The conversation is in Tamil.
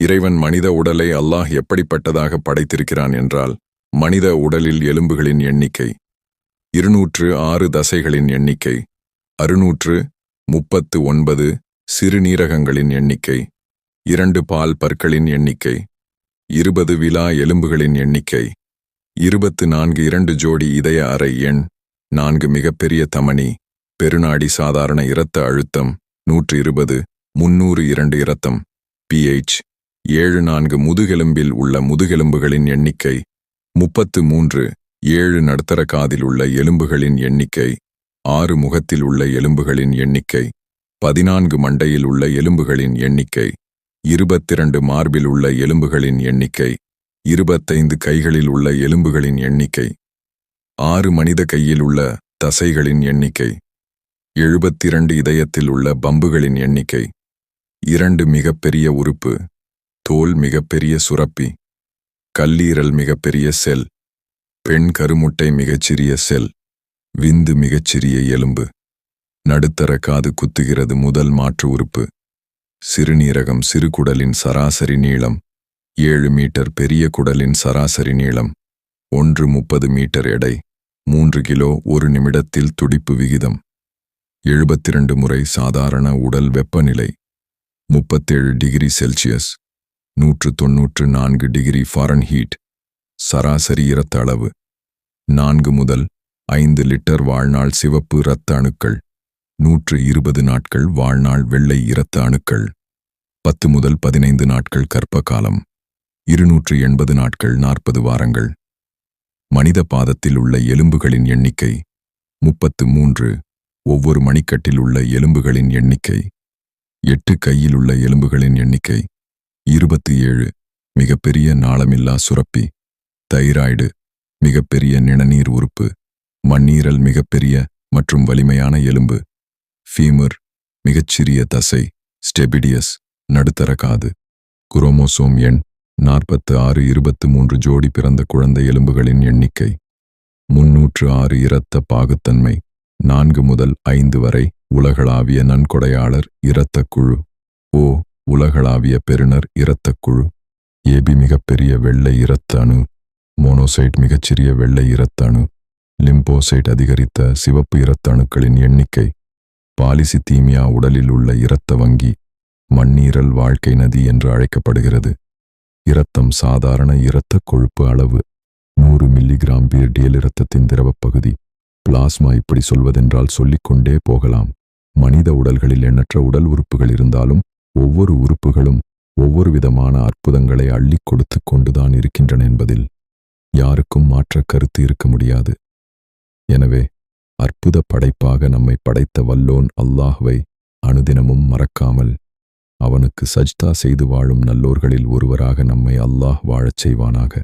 இறைவன் மனித உடலை அல்லாஹ் எப்படிப்பட்டதாக படைத்திருக்கிறான் என்றால் மனித உடலில் எலும்புகளின் எண்ணிக்கை இருநூற்று ஆறு தசைகளின் எண்ணிக்கை அறுநூற்று முப்பத்து ஒன்பது சிறுநீரகங்களின் எண்ணிக்கை இரண்டு பால் பற்களின் எண்ணிக்கை இருபது விலா எலும்புகளின் எண்ணிக்கை இருபத்து நான்கு இரண்டு ஜோடி இதய அறை எண் நான்கு மிகப்பெரிய தமனி பெருநாடி சாதாரண இரத்த அழுத்தம் நூற்று இருபது முன்னூறு இரண்டு இரத்தம் பிஎச் ஏழு நான்கு முதுகெலும்பில் உள்ள முதுகெலும்புகளின் எண்ணிக்கை முப்பத்து மூன்று ஏழு நடுத்தர காதில் உள்ள எலும்புகளின் எண்ணிக்கை ஆறு முகத்தில் உள்ள எலும்புகளின் எண்ணிக்கை பதினான்கு மண்டையில் உள்ள எலும்புகளின் எண்ணிக்கை இருபத்திரண்டு மார்பில் உள்ள எலும்புகளின் எண்ணிக்கை இருபத்தைந்து கைகளில் உள்ள எலும்புகளின் எண்ணிக்கை ஆறு மனித கையில் உள்ள தசைகளின் எண்ணிக்கை எழுபத்திரண்டு இதயத்தில் உள்ள பம்புகளின் எண்ணிக்கை இரண்டு மிகப்பெரிய உறுப்பு தோல் மிகப்பெரிய சுரப்பி கல்லீரல் மிகப்பெரிய செல் பெண் கருமுட்டை மிகச்சிறிய செல் விந்து மிகச்சிறிய எலும்பு நடுத்தர காது குத்துகிறது முதல் மாற்று உறுப்பு சிறுநீரகம் சிறுகுடலின் சராசரி நீளம் ஏழு மீட்டர் பெரிய குடலின் சராசரி நீளம் ஒன்று முப்பது மீட்டர் எடை மூன்று கிலோ ஒரு நிமிடத்தில் துடிப்பு விகிதம் எழுபத்திரண்டு முறை சாதாரண உடல் வெப்பநிலை முப்பத்தேழு டிகிரி செல்சியஸ். நூற்று தொன்னூற்று நான்கு டிகிரி ஃபாரன்ஹீட் சராசரி இரத்த அளவு நான்கு முதல் ஐந்து லிட்டர் வாழ்நாள் சிவப்பு இரத்த அணுக்கள் நூற்று இருபது நாட்கள் வாழ்நாள் வெள்ளை இரத்த அணுக்கள் பத்து முதல் பதினைந்து நாட்கள் கர்ப்ப காலம் இருநூற்று எண்பது நாட்கள் நாற்பது வாரங்கள். மனித பாதத்தில் உள்ள எலும்புகளின் எண்ணிக்கை முப்பத்து மூன்று. ஒவ்வொரு மணிக்கட்டில் உள்ள எலும்புகளின் எண்ணிக்கை எட்டு கையில் உள்ள எலும்புகளின் எண்ணிக்கை இருபத்தி ஏழு மிகப்பெரிய நாளமில்லா சுரப்பி. தைராய்டு மிகப்பெரிய நிணநீர் உறுப்பு. மண்ணீரல் மிகப்பெரிய மற்றும் வலிமையான எலும்பு. ஃபீமர் மிகச்சிறிய தசை. ஸ்டெபிடியஸ் நடுத்தர காது. குரோமோசோம் எண் நாற்பத்து ஆறு இருபத்து மூன்று ஜோடி பிறந்த குழந்தை எலும்புகளின் எண்ணிக்கை. முன்னூற்று ஆறு இரத்த பாகுத்தன்மை. நான்கு முதல் ஐந்து வரை உலகளாவிய நன்கொடையாளர் இரத்த குழு ஓ உலகளாவிய பெருநர் இரத்தக் குழு ஏபி மிகப்பெரிய வெள்ளை இரத்த அணு மோனோசைட் மிகச்சிறிய வெள்ளை இரத்த அணு லிம்போசைட் அதிகரித்த சிவப்பு இரத்த அணுக்களின் எண்ணிக்கை பாலிசித்தீமியா உடலில் உள்ள இரத்த வங்கி மண்ணீரல் வாழ்க்கை நதி என்று அழைக்கப்படுகிறது. இரத்தம் சாதாரண இரத்தக் கொழுப்பு அளவு நூறு மில்லிகிராம் பீர்டியல் இரத்தத்தின் திரவப் பகுதி. பிளாஸ்மா இப்படி சொல்வதென்றால் சொல்லிக்கொண்டே போகலாம். மனித உடல்களில் எண்ணற்ற உடல் உறுப்புகள் இருந்தாலும் ஒவ்வொரு உறுப்புகளும் ஒவ்வொரு விதமான அற்புதங்களை அள்ளிக் கொடுத்து கொண்டுதான் இருக்கின்றன என்பதில் யாருக்கும் மாற்ற கருத்து இருக்க முடியாது. எனவே அற்புத படைப்பாக நம்மை படைத்த வல்லோன் அல்லாஹ்வை அனுதினமும் மறக்காமல் அவனுக்கு சஜ்தா செய்து வாழும் நல்லோர்களில் ஒருவராக நம்மை அல்லாஹ் வாழச் செய்வானாக.